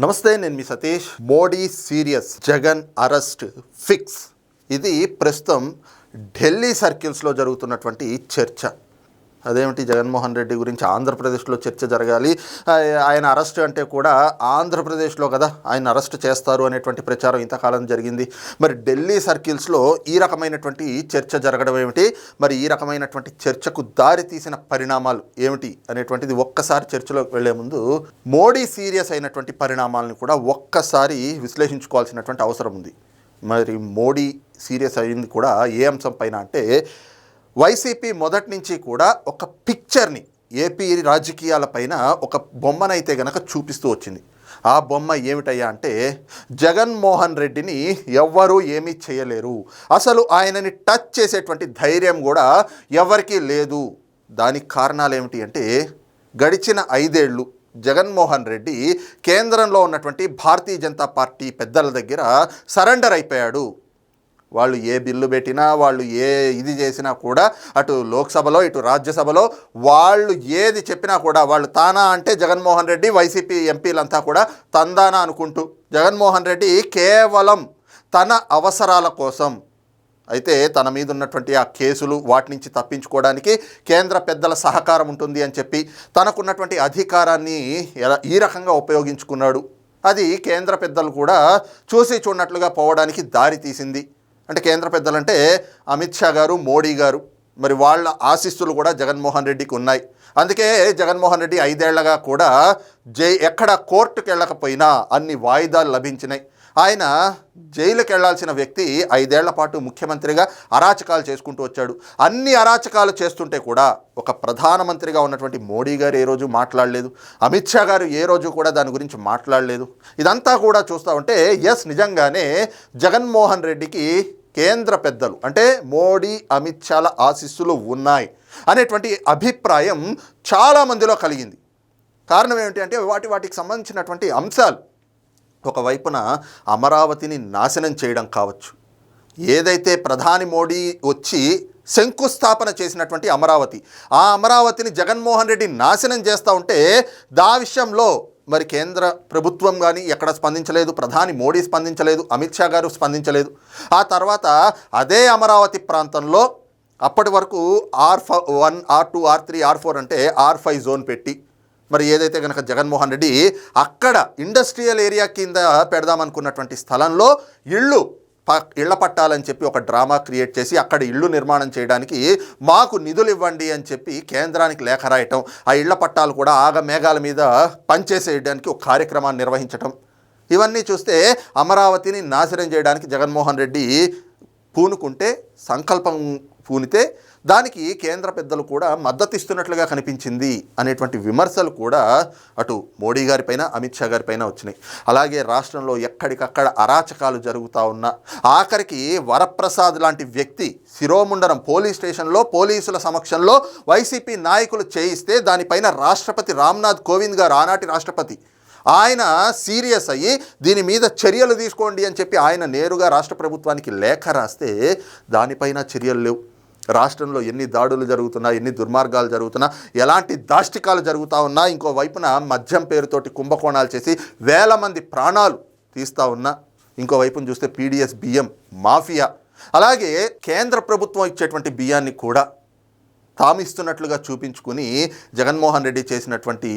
నమస్తే నేను మీ Satish. Modi serious Jagan arrest fix. ఇది ప్రస్తుతం ఢిల్లీ సర్కిల్స్లో జరుగుతున్నటువంటి చర్చ. అదేమిటి? జగన్మోహన్ రెడ్డి గురించి ఆంధ్రప్రదేశ్లో చర్చ జరగాలి. ఆయన అరెస్ట్ అంటే కూడా ఆంధ్రప్రదేశ్లో కదా ఆయన అరెస్ట్ చేస్తారు అనేటువంటి ప్రచారం ఇంతకాలం జరిగింది. మరి ఢిల్లీ సర్కిల్స్లో ఈ రకమైనటువంటి చర్చ జరగడం ఏమిటి? మరి ఈ రకమైనటువంటి చర్చకు దారి తీసిన పరిణామాలు ఏమిటి అనేటువంటిది ఒక్కసారి చర్చలోకి వెళ్ళే ముందు మోడీ సీరియస్ అయినటువంటి పరిణామాలను కూడా ఒక్కసారి విశ్లేషించుకోవాల్సినటువంటి అవసరం ఉంది. మరి మోడీ సీరియస్ అయింది కూడా ఏ అంశం పైన అంటే వైసీపీ మొదటి నుంచి కూడా ఒక పిక్చర్ని ఏపీ రాజకీయాలపైన ఒక బొమ్మనైతే గనక చూపిస్తూ వచ్చింది. ఆ బొమ్మ ఏమిటయ్యా అంటే జగన్మోహన్ రెడ్డిని ఎవ్వరూ ఏమీ చేయలేరు. అసలు ఆయనని టచ్ చేసేటువంటి ధైర్యం కూడా ఎవరికీ లేదు. దానికి కారణాలు ఏమిటి అంటే గడిచిన ఐదేళ్ళు జగన్మోహన్ రెడ్డి కేంద్రంలో ఉన్నటువంటి భారతీయ జనతా పార్టీ పెద్దల దగ్గర సరెండర్ అయిపోయాడు. వాళ్ళు ఏ బిల్లు పెట్టినా వాళ్ళు ఏ ఇది చేసినా కూడా అటు లోక్సభలో ఇటు రాజ్యసభలో వాళ్ళు ఏది చెప్పినా కూడా వాళ్ళు తానా అంటే జగన్మోహన్ రెడ్డి వైసీపీ ఎంపీలంతా కూడా తందానా అనుకుంటూ జగన్మోహన్ రెడ్డి కేవలం తన అవసరాల కోసం అయితే తన మీద ఉన్నటువంటి ఆ కేసులు వాటి నుంచి తప్పించుకోవడానికి కేంద్ర పెద్దల సహకారం ఉంటుంది అని చెప్పి తనకున్నటువంటి అధికారాన్ని ఎలా- ఈ రకంగా ఉపయోగించుకున్నాడు. అది కేంద్ర పెద్దలు కూడా చూసి చూడనట్లుగా పోవడానికి దారి తీసింది. అంటే కేంద్ర పెద్దలంటే అమిత్ షా గారు మోడీ గారు మరి వాళ్ళ ఆశీస్సులు కూడా జగన్మోహన్ రెడ్డికి ఉన్నాయి. అందుకే జగన్మోహన్ రెడ్డి ఐదేళ్ళగా కూడా జై ఎక్కడ కోర్టుకు వెళ్ళకపోయినా అన్ని వాయిదాలు లభించినాయి. ఆయన జైలుకి వెళ్ళాల్సిన వ్యక్తి ఐదేళ్ళ పాటు ముఖ్యమంత్రిగా అరాచకాలు చేసుకుంటూ వచ్చాడు. అన్ని అరాచకాలు చేస్తుంటే కూడా ఒక ప్రధానమంత్రిగా ఉన్నటువంటి మోడీ గారు ఏ రోజు మాట్లాడలేదు. అమిత్ షా గారు ఏ రోజు కూడా దాని గురించి మాట్లాడలేదు. ఇదంతా కూడా చూస్తూ ఉంటే ఎస్ నిజంగానే జగన్మోహన్ రెడ్డికి కేంద్ర పెద్దలు అంటే మోడీ అమిత్ షాల ఆశీస్సులు ఉన్నాయి అనేటువంటి అభిప్రాయం చాలామందిలో కలిగింది. కారణం ఏమిటి అంటే వాటి వాటికి సంబంధించినటువంటి అంశాలు. ఒకవైపున అమరావతిని నాశనం చేయడం కావచ్చు. ఏదైతే ప్రధాని మోడీ వచ్చి శంకుస్థాపన చేసినటువంటి అమరావతి ఆ అమరావతిని జగన్మోహన్ రెడ్డి నాశనం చేస్తూ ఉంటే దా విషయంలో మరి కేంద్ర ప్రభుత్వం కానీ ఎక్కడ స్పందించలేదు ప్రధాని మోడీ స్పందించలేదు అమిత్ షా గారు స్పందించలేదు. ఆ తర్వాత అదే అమరావతి ప్రాంతంలో అప్పటి వరకు ఆర్ ఫ one R two R three R four అంటే ఆర్ ఫైవ్ జోన్ పెట్టి మరి ఏదైతే కనుక జగన్మోహన్ రెడ్డి అక్కడ ఇండస్ట్రియల్ ఏరియా కింద పెడదామనుకున్నటువంటి స్థలంలో ఇళ్ళు ఇళ్ళ పట్టాలని చెప్పి ఒక డ్రామా క్రియేట్ చేసి అక్కడ ఇళ్ళు నిర్మాణం చేయడానికి మాకు నిధులు ఇవ్వండి అని చెప్పి కేంద్రానికి లేఖ రాయటం ఆ ఇళ్ళ పట్టాలు కూడా ఆగ మేఘాల మీద పనిచేసేయడానికి ఒక కార్యక్రమాన్ని నిర్వహించటం. ఇవన్నీ చూస్తే అమరావతిని నాశనం చేయడానికి జగన్మోహన్ రెడ్డి పూనుకుంటే సంకల్పం పూనితే దానికి కేంద్ర పెద్దలు కూడా మద్దతు ఇస్తున్నట్లుగా కనిపించింది అనేటువంటి విమర్శలు కూడా అటు మోడీ గారిపైన అమిత్ షా గారిపైన వచ్చినాయి. అలాగే రాష్ట్రంలో ఎక్కడికక్కడ అరాచకాలు జరుగుతూ ఉన్నా ఆఖరికి వరప్రసాద్ లాంటి వ్యక్తి శిరోముండనం పోలీస్ స్టేషన్లో పోలీసుల సమక్షంలో వైసీపీ నాయకులు చేయిస్తే దానిపైన రాష్ట్రపతి రామ్నాథ్ కోవింద్ గారు ఆనాటి రాష్ట్రపతి. ఆయన సీరియస్ అయ్యి దీని మీద చర్యలు తీసుకోండి అని చెప్పి ఆయన నేరుగా రాష్ట్ర ప్రభుత్వానికి లేఖ రాస్తే దానిపైన చర్యలు లేవు. రాష్ట్రంలో ఎన్ని దాడులు జరుగుతున్నా ఎన్ని దుర్మార్గాలు జరుగుతున్నా ఎలాంటి దాష్టికాలు జరుగుతూ ఉన్నా ఇంకో వైపున మద్యం పేరుతోటి కుంభకోణాలు చేసి వేల మంది ప్రాణాలు తీస్తూ ఉన్నా ఇంకోవైపున చూస్తే పీడిఎస్ బియ్యం మాఫియా. అలాగే కేంద్ర ప్రభుత్వం ఇచ్చేటువంటి బియ్యాన్ని కూడా తామిస్తున్నట్లుగా చూపించుకుని జగన్మోహన్ రెడ్డి చేసినటువంటి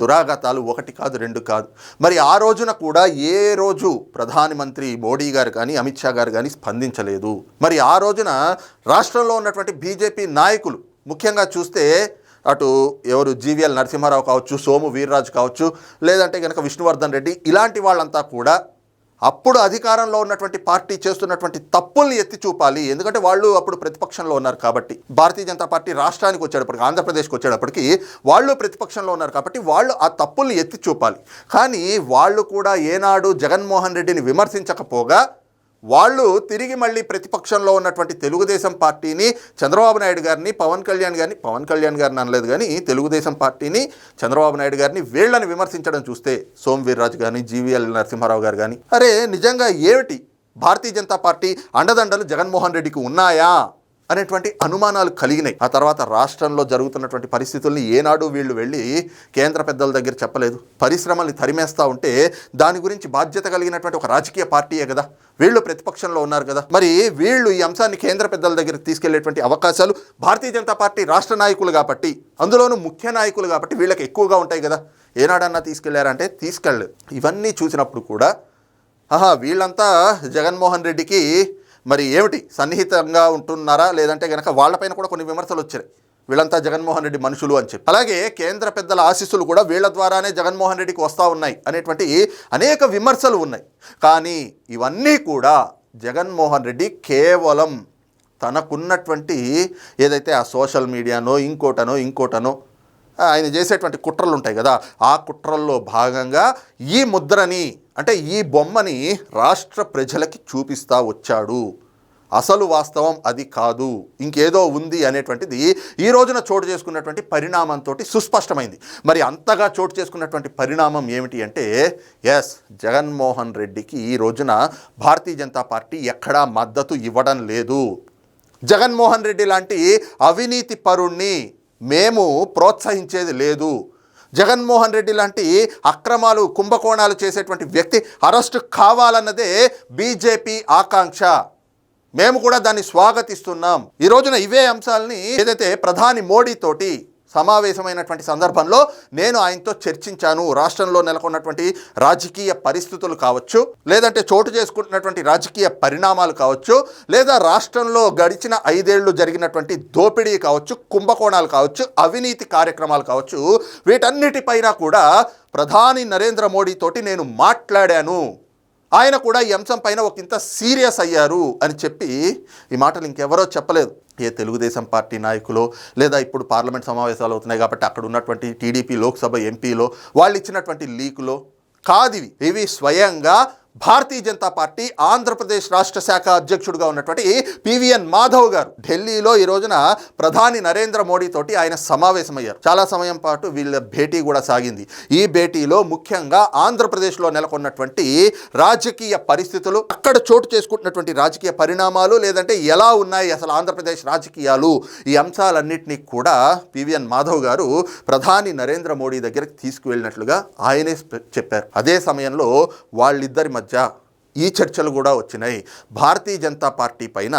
దురాఘాతాలు ఒకటి కాదు రెండు కాదు. మరి ఆ రోజున కూడా ఏ రోజు ప్రధానమంత్రి మోడీ గారు కానీ అమిత్ షా గారు కానీ స్పందించలేదు? మరి ఆ రోజున రాష్ట్రంలో ఉన్నటువంటి బీజేపీ నాయకులు ముఖ్యంగా చూస్తే అటు ఎవరు జీవీఎల్ నరసింహారావు కావచ్చు సోము వీర్రాజు కావచ్చు లేదంటే కనుక విష్ణువర్ధన్ రెడ్డి ఇలాంటి వాళ్ళంతా కూడా అప్పుడు అధికారంలో ఉన్నటువంటి పార్టీ చేస్తున్నటువంటి తప్పుల్ని ఎత్తి చూపాలి. ఎందుకంటే వాళ్ళు అప్పుడు ప్రతిపక్షంలో ఉన్నారు కాబట్టి. భారతీయ జనతా పార్టీ రాష్ట్రానికి వచ్చేటప్పటికి ఆంధ్రప్రదేశ్కి వచ్చేటప్పటికి వాళ్ళు ప్రతిపక్షంలో ఉన్నారు కాబట్టి వాళ్ళు ఆ తప్పుల్ని ఎత్తి చూపాలి. కానీ వాళ్ళు కూడా ఏనాడు జగన్మోహన్ రెడ్డిని విమర్శించకపోగా వాళ్ళు తిరిగి మళ్ళీ ప్రతిపక్షంలో ఉన్నటువంటి తెలుగుదేశం పార్టీని చంద్రబాబు నాయుడు గారిని పవన్ కళ్యాణ్ గారిని పవన్ కళ్యాణ్ గారిని అనలేదు కానీ తెలుగుదేశం పార్టీని చంద్రబాబు నాయుడు గారిని వీళ్ళని విమర్శించడం చూస్తే సోమవీర్రాజు కానీ జీవీఎల్ నరసింహారావు గారు కానీ అరే నిజంగా ఏమిటి? భారతీయ జనతా పార్టీ అండదండలు జగన్మోహన్ రెడ్డికి ఉన్నాయా? అనేటువంటి అనుమానాలు కలిగినాయి. ఆ తర్వాత రాష్ట్రంలో జరుగుతున్నటువంటి పరిస్థితుల్ని ఏనాడు వీళ్ళు వెళ్ళి కేంద్ర పెద్దల దగ్గర చెప్పలేదు. పరిశ్రమల్ని తరిమేస్తా ఉంటే దాని గురించి బాధ్యత కలిగినటువంటి ఒక రాజకీయ పార్టీయే కదా. వీళ్ళు ప్రతిపక్షంలో ఉన్నారు కదా. మరి వీళ్ళు ఈ అంశాన్ని కేంద్ర పెద్దల దగ్గర తీసుకెళ్ళేటువంటి అవకాశాలు భారతీయ జనతా పార్టీ రాష్ట్ర నాయకులు కాబట్టి అందులోనూ ముఖ్య నాయకులు కాబట్టి వీళ్ళకి ఎక్కువగా ఉంటాయి కదా. ఏనాడన్నా తీసుకెళ్ళారంటే తీసుకెళ్ళలేదు. ఇవన్నీ చూసినప్పుడు కూడా ఆహా వీళ్ళంతా జగన్మోహన్ రెడ్డికి మరి ఏమిటి? సన్నిహితంగా ఉంటున్నారా? లేదంటే గనక వాళ్ళపైన కూడా కొన్ని విమర్శలు వచ్చాయి. వీళ్ళంతా జగన్మోహన్ రెడ్డి మనుషులు అని చెప్పి. అలాగే కేంద్ర పెద్దల ఆశీస్సులు కూడా వీళ్ళ ద్వారానే జగన్మోహన్ రెడ్డికి వస్తూ ఉన్నాయి అనేటువంటి అనేక విమర్శలు ఉన్నాయి. కానీ ఇవన్నీ కూడా జగన్మోహన్ రెడ్డి కేవలం తనకున్నటువంటి ఏదైతే ఆ సోషల్ మీడియానో ఇంకోటనో ఇంకోటనో ఆయన చేసేటువంటి కుట్రలు ఉంటాయి కదా ఆ కుట్రల్లో భాగంగా ఈ ముద్రని అంటే ఈ బొమ్మని రాష్ట్ర ప్రజలకి చూపిస్తా వచ్చాడు. అసలు వాస్తవం అది కాదు. ఇంకేదో ఉంది అనేటువంటిది ఈ రోజున చోటు చేసుకున్నటువంటి పరిణామంతో సుస్పష్టమైంది. మరి అంతగా చోటు చేసుకున్నటువంటి పరిణామం ఏమిటి అంటే ఎస్ జగన్మోహన్ రెడ్డికి ఈ రోజున భారతీయ జనతా పార్టీ ఎక్కడా మద్దతు ఇవ్వడం లేదు. జగన్మోహన్ రెడ్డి లాంటి అవినీతి పరుణ్ణి మేము ప్రోత్సహించేది లేదు. జగన్మోహన్ రెడ్డి లాంటి అక్రమాలు కుంభకోణాలు చేసేటువంటి వ్యక్తి అరెస్టు కావాలన్నదే బీజేపీ ఆకాంక్ష. మేము కూడా దాన్ని స్వాగతిస్తున్నాం. ఈ రోజున ఇవే అంశాలని ఏదైతే ప్రధాని మోడీ తోటి సమావేశమైనటువంటి సందర్భంలో నేను ఆయనతో చర్చించాను. రాష్ట్రంలో నెలకొన్నటువంటి రాజకీయ పరిస్థితులు కావచ్చు లేదంటే చోటు చేసుకుంటున్నటువంటి రాజకీయ పరిణామాలు కావచ్చు లేదా రాష్ట్రంలో గడిచిన ఐదేళ్ళు జరిగినటువంటి దోపిడీ కావచ్చు కుంభకోణాలు కావచ్చు అవినీతి కార్యక్రమాలు కావచ్చు వీటన్నిటిపైన కూడా ప్రధాని నరేంద్ర మోడీతోటి నేను మాట్లాడాను. ఆయన కూడా ఈ అంశం పైన ఒక ఇంత సీరియస్ అయ్యారు అని చెప్పి ఈ మాటలు ఇంకెవరో చెప్పలేదు. ఏ తెలుగుదేశం పార్టీ నాయకులు లేదా ఇప్పుడు పార్లమెంట్ సమావేశాలు అవుతున్నాయి కాబట్టి అక్కడ ఉన్నటువంటి టీడీపీ లోక్సభ ఎంపీలో వాళ్ళు ఇచ్చినటువంటి లీకులో కాదివి ఇవి స్వయంగా భారతీయ జనతా పార్టీ ఆంధ్రప్రదేశ్ రాష్ట్ర శాఖ అధ్యక్షుడిగా ఉన్నటువంటి పివిఎన్ మాధవ్ గారు ఢిల్లీలో ఈ రోజున ప్రధాని నరేంద్ర మోడీ తోటి ఆయన సమావేశమయ్యారు. చాలా సమయం పాటు వీళ్ళ భేటీ కూడా సాగింది. ఈ భేటీలో ముఖ్యంగా ఆంధ్రప్రదేశ్లో నెలకొన్నటువంటి రాజకీయ పరిస్థితులు అక్కడ చోటు చేసుకుంటున్నటువంటి రాజకీయ పరిణామాలు లేదంటే ఎలా ఉన్నాయి అసలు ఆంధ్రప్రదేశ్ రాజకీయాలు ఈ అంశాలన్నింటినీ కూడా పివిఎన్ మాధవ్ గారు ప్రధాని నరేంద్ర మోడీ దగ్గరికి తీసుకువెళ్ళినట్లుగా ఆయనే చెప్పారు. అదే సమయంలో వాళ్ళిద్దరి మధ్య ఈ చర్చలు కూడా వచ్చినాయి. భారతీయ జనతా పార్టీ పైన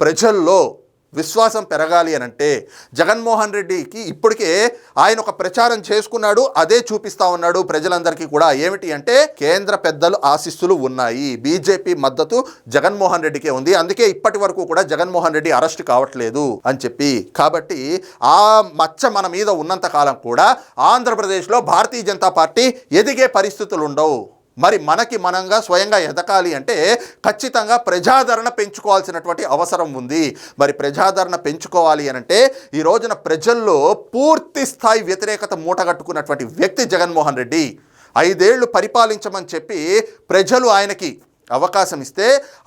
ప్రజల్లో విశ్వాసం పెరగాలి అని అంటే జగన్మోహన్ రెడ్డికి ఇప్పటికే ఆయన ఒక ప్రచారం చేసుకున్నాడు అదే చూపిస్తా ఉన్నాడు ప్రజలందరికీ కూడా. ఏమిటి అంటే కేంద్ర పెద్దలు ఆశీస్సులు ఉన్నాయి. బీజేపీ మద్దతు జగన్మోహన్ రెడ్డికే ఉంది. అందుకే ఇప్పటి వరకు కూడా జగన్మోహన్ రెడ్డి అరెస్ట్ కావట్లేదు అని చెప్పి. కాబట్టి ఆ మచ్చ మన మీద ఉన్నంత కాలం కూడా ఆంధ్రప్రదేశ్లో భారతీయ జనతా పార్టీ ఎదిగే పరిస్థితులు ఉండవు మరి మనకి మనంగా స్వయంగా ఎదగాలి అంటే ఖచ్చితంగా ప్రజాదరణ పెంచుకోవాల్సినటువంటి అవసరం ఉంది. మరి ప్రజాదరణ పెంచుకోవాలి అని అంటే ఈ రోజున ప్రజల్లో పూర్తి స్థాయి వ్యతిరేకత మూటగట్టుకున్నటువంటి వ్యక్తి జగన్మోహన్ రెడ్డి. ఐదేళ్ళు పరిపాలించమని చెప్పి ప్రజలు ఆయనకి అవకాశం ఇస్తే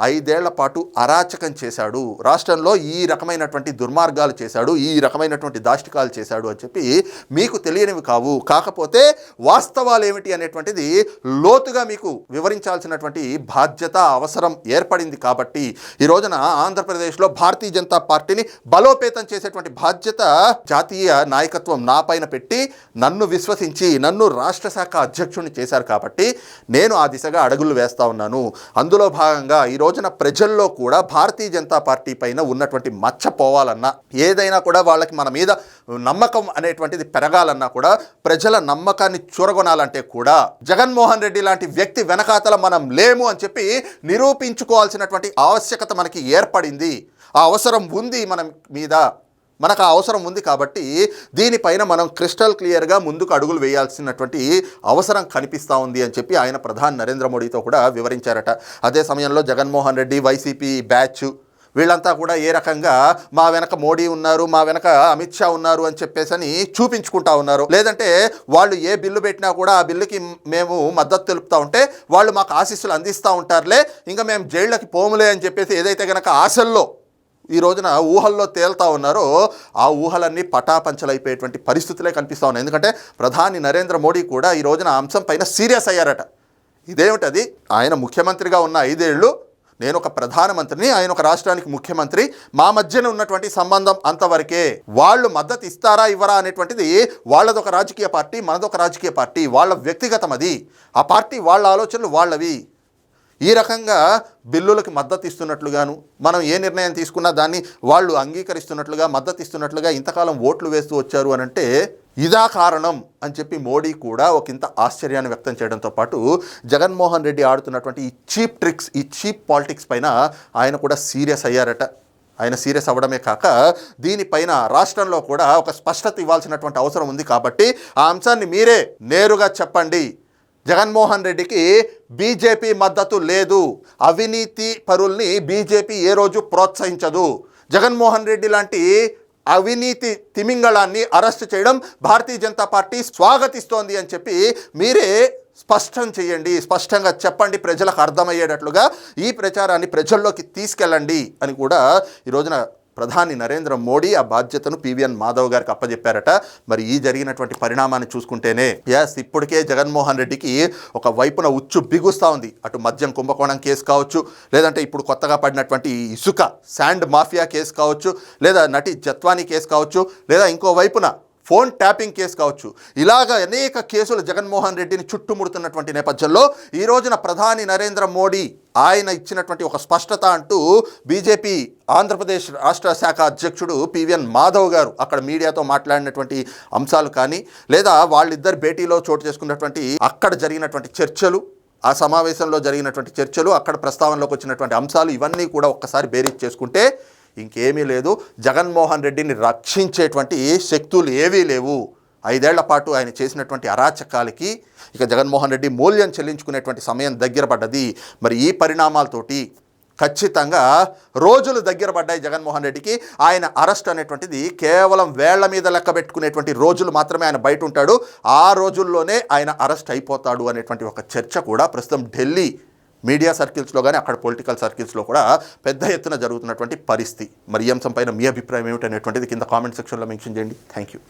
ఐదేళ్ళ పాటు అరాచకం చేశాడు. రాష్ట్రంలో ఈ రకమైనటువంటి దుర్మార్గాలు చేశాడు ఈ రకమైనటువంటి దాష్టికాలు చేశాడు అని చెప్పి మీకు తెలియనివి కావు. కాకపోతే వాస్తవాలు ఏమిటి అనేటువంటిది లోతుగా మీకు వివరించాల్సినటువంటి బాధ్యత అవసరం ఏర్పడింది కాబట్టి ఈ రోజున ఆంధ్రప్రదేశ్లో భారతీయ జనతా పార్టీని బలోపేతం చేసేటువంటి బాధ్యత జాతీయ నాయకత్వం నా పైన పెట్టి నన్ను విశ్వసించి నన్ను రాష్ట్ర శాఖ అధ్యక్షుడిని చేశారు కాబట్టి నేను ఆ దిశగా అడుగులు వేస్తా ఉన్నాను. అందులో భాగంగా ఈ రోజున ప్రజల్లో కూడా భారతీయ జనతా పార్టీ పైన ఉన్నటువంటి మచ్చ పోవాలన్నా ఏదైనా కూడా వాళ్ళకి మన మీద నమ్మకం అనేటువంటిది పెరగాలన్నా కూడా ప్రజల నమ్మకాన్ని చూరగొనాలంటే కూడా జగన్మోహన్ రెడ్డి లాంటి వ్యక్తి వెనకాతల మనం లేము అని చెప్పి నిరూపించుకోవాల్సినటువంటి ఆవశ్యకత మనకి ఏర్పడింది. ఆ అవసరం ఉంది మన మీద. మనకు ఆ అవసరం ఉంది కాబట్టి దీనిపైన మనం క్రిస్టల్ క్లియర్గా ముందుకు అడుగులు వేయాల్సినటువంటి అవసరం కనిపిస్తూ ఉంది అని చెప్పి ఆయన ప్రధాని నరేంద్ర మోడీతో కూడా వివరించారట. అదే సమయంలో జగన్మోహన్ రెడ్డి వైసీపీ బ్యాచ్ వీళ్ళంతా కూడా ఏ రకంగా మా వెనక మోడీ ఉన్నారు మా వెనక అమిత్ షా ఉన్నారు అని చెప్పేసి అని చూపించుకుంటా ఉన్నారు. లేదంటే వాళ్ళు ఏ బిల్లు పెట్టినా కూడా ఆ బిల్లుకి మేము మద్దతు తెలుపుతూ ఉంటే వాళ్ళు మాకు ఆశీస్సులు అందిస్తూ ఉంటారులే ఇంకా మేము జైళ్ళకి పోములే అని చెప్పేసి ఏదైతే గనక ఆశల్లో ఈ రోజున ఊహల్లో తేల్తా ఉన్నారో ఆ ఊహలన్నీ పటాపంచలైపోయేటువంటి పరిస్థితులే కనిపిస్తూ ఉన్నాయి. ఎందుకంటే ప్రధాని నరేంద్ర మోడీ కూడా ఈ రోజున ఆ అంశం పైన సీరియస్ అయ్యారట. ఇదేమిటది? ఆయన ముఖ్యమంత్రిగా ఉన్న ఐదేళ్ళు నేను ఒక ప్రధానమంత్రిని ఆయన ఒక రాష్ట్రానికి ముఖ్యమంత్రి మా మధ్యన ఉన్నటువంటి సంబంధం అంతవరకే. వాళ్ళు మద్దతు ఇస్తారా ఇవ్వరా అనేటువంటిది వాళ్ళదొక రాజకీయ పార్టీ మనదొక రాజకీయ పార్టీ వాళ్ళ వ్యక్తిగతం అది ఆ పార్టీ వాళ్ళ ఆలోచనలు వాళ్ళవి. ఈ రకంగా బిల్లులకు మద్దతు ఇస్తున్నట్లుగాను మనం ఏ నిర్ణయం తీసుకున్నా దాన్ని వాళ్ళు అంగీకరిస్తున్నట్లుగా మద్దతు ఇస్తున్నట్లుగా ఇంతకాలం ఓట్లు వేస్తూ వచ్చారు అని అంటే ఇదా కారణం అని చెప్పి మోడీ కూడా ఒక ఇంత ఆశ్చర్యాన్ని వ్యక్తం చేయడంతో పాటు జగన్మోహన్ రెడ్డి ఆడుతున్నటువంటి ఈ చీప్ ట్రిక్స్ ఈ చీప్ పాలిటిక్స్ పైన ఆయన కూడా సీరియస్ అయ్యారట. ఆయన సీరియస్ అవ్వడమే కాక దీనిపైన రాష్ట్రంలో కూడా ఒక స్పష్టత ఇవ్వాల్సినటువంటి అవసరం ఉంది కాబట్టి ఆ అంశాన్ని మీరే నేరుగా చెప్పండి. జగన్మోహన్ రెడ్డికి బీజేపీ మద్దతు లేదు. అవినీతి పరుల్ని బీజేపీ ఏ రోజు ప్రోత్సహించదు. జగన్మోహన్ రెడ్డి లాంటి అవినీతి తిమింగళాన్ని అరెస్ట్ చేయడం భారతీయ జనతా పార్టీ స్వాగతిస్తోంది అని చెప్పి మీరే స్పష్టం చేయండి. స్పష్టంగా చెప్పండి. ప్రజలకు అర్థమయ్యేటట్లుగా ఈ ప్రచారాన్ని ప్రజల్లోకి తీసుకెళ్ళండి అని కూడా ఈ రోజున ప్రధాని నరేంద్ర మోడీ ఆ బాధ్యతను పివిఎన్ మాధవ్ గారికి అప్పజెప్పారట. మరి ఈ జరిగినటువంటి పరిణామాన్ని చూసుకుంటేనే ఎస్ ఇప్పటికే జగన్మోహన్ రెడ్డికి ఒక వైపున ఉచ్చు బిగుస్తూ ఉంది. అటు మద్యం కుంభకోణం కేసు కావచ్చు లేదంటే ఇప్పుడు కొత్తగా పడినటువంటి ఇసుక శాండ్ మాఫియా కేసు కావచ్చు లేదా నటి జత్వానీ కేసు కావచ్చు లేదా ఇంకో వైపున ఫోన్ ట్యాపింగ్ కేసు కావచ్చు. ఇలాగ అనేక కేసులు జగన్మోహన్ రెడ్డిని చుట్టుముడుతున్నటువంటి నేపథ్యంలో ఈ రోజున ప్రధాని నరేంద్ర మోడీ ఆయన ఇచ్చినటువంటి ఒక స్పష్టత అంటూ బీజేపీ ఆంధ్రప్రదేశ్ రాష్ట్ర శాఖ అధ్యక్షుడు పివిఎన్ మాధవ్ గారు అక్కడ మీడియాతో మాట్లాడినటువంటి అంశాలు కానీ లేదా వాళ్ళిద్దరు భేటీలో చోటు చేసుకున్నటువంటి అక్కడ జరిగినటువంటి చర్చలు ఆ సమావేశంలో జరిగినటువంటి చర్చలు అక్కడ ప్రస్తావనలోకి వచ్చినటువంటి అంశాలు ఇవన్నీ కూడా ఒక్కసారి బేరీజ్ చేసుకుంటే ఇంకేమీ లేదు. జగన్మోహన్ రెడ్డిని రక్షించేటువంటి శక్తులు ఏవీ లేవు. ఐదేళ్ళ పాటు ఆయన చేసినటువంటి అరాచకాలకి ఇక జగన్మోహన్ రెడ్డి మూల్యం చెల్లించుకునేటువంటి సమయం దగ్గర పడ్డది. మరి ఈ పరిణామాలతోటి ఖచ్చితంగా రోజులు దగ్గర పడ్డాయి జగన్మోహన్ రెడ్డికి. ఆయన అరెస్ట్ అనేటువంటిది కేవలం వేళ్ళ మీద లెక్క పెట్టుకునేటువంటి రోజులు మాత్రమే ఆయన బయట ఉంటాడు. ఆ రోజుల్లోనే ఆయన అరెస్ట్ అయిపోతాడు అనేటువంటి ఒక చర్చ కూడా ప్రస్తుతం ఢిల్లీ మీడియా సర్కిల్స్లో కానీ అక్కడ పొలిటికల్ సర్కిల్స్లో కూడా పెద్ద ఎత్తున జరుగుతున్నటువంటి పరిస్థితి. మరి ఈ అంశంపైన మీ అభిప్రాయం ఏమిటనేటువంటిది కింద కామెంట్ సెక్షన్లో మెన్షన్ చేయండి. Thank you